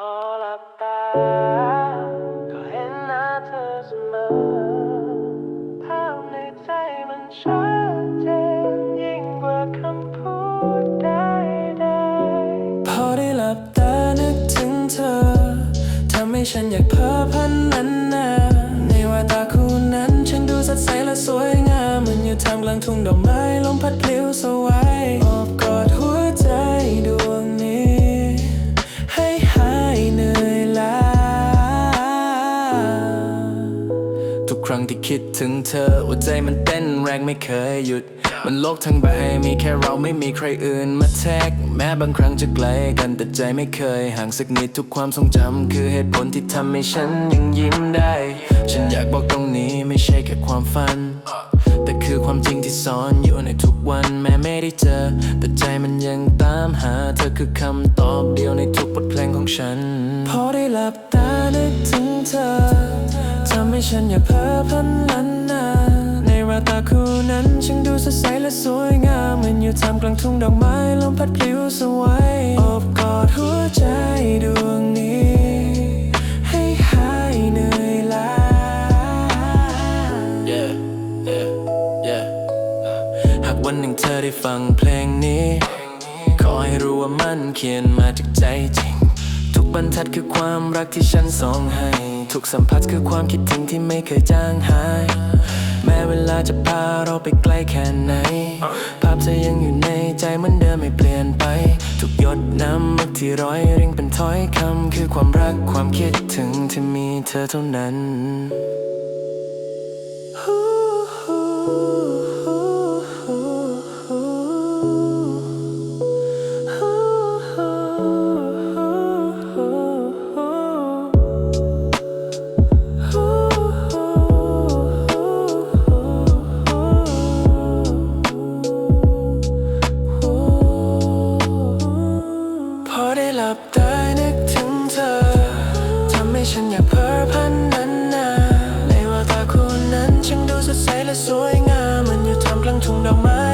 พอหลับตา ก็เห็นหน้าเธอเสมอ ภาพในใจมันชัดเจนยิ่งกว่าคำพูดใดๆพอได้หลับตานึกถึงเธอ ทำให้ฉันอยากเพ้อพันนั้นนาในว่าตาคู่นั้น ฉันดูสดใสและสวยงาม เหมือนอยู่ท่ามกลางทุ่งดอกไม้ลมพัดพลิ้วสวา ทุกครั้งที่คิดถึงเธอหัวใจมันเต้นแรงไม่เคยหยุด มันโลกทั้งใบมีแค่เราไม่มีใครอื่นมาแทรกแม้บางครั้งจะไกลกันแต่ใจไม่เคยห่างสักนิดทุกความทรงจำคือเหตุผลที่ทำให้ฉันยังยิ้มได้ ฉันอยากบอกตรงนี้ไม่ใช่แค่ความฝัน แต่คือความจริงที่ซ่อนอยู่ในทุกวันแม้ไม่ได้เจอ แต่ใจมันยังตามหา เธอคือคำตอบเดียวในทุกบทเพลงของฉัน พอได้หลับตานึกถึงเธอทำให้ ฉันอยากเพ้อพันลันนาในแววตาคู่นั้นช่างดูสดใสและสวยงามเหมือนอยู่ท่ามกลางทุ่งดอกไม้ลมพัดพลิ้วสวยอบกอดหัวใจดวงนี้ ให้หายเหนื่อยล้า yeah yeah yeah หากวันหนึ่งเธอได้ฟังเพลงนี้ ขอให้รู้ว่ามันเขียนมาจากใจจริง ทุกบรรทัดคือความรักที่ฉันส่งให้ ถูกสัมผัสคือความคิดถึงที่ไม่เคยจางหาย แม้เวลาจะพาเราไปไกลแค่ไหน ภาพเธอยังอยู่ในใจเหมือนเดิมไม่เปลี่ยนไป ทุกหยดน้ำมักที่ร้อยเรียงเป็นถ้อยคำคือความรักความคิดถึงที่มีเธอเท่านั้น Ooh. หลับตานึกถึงเธอทำให้ฉันอยากเพ้อพันนั้นนาในว่าตาคู่นั้นช่างดูสดใสและสวยงามมันอยู่ทำามกลางทุ่งดอกไม้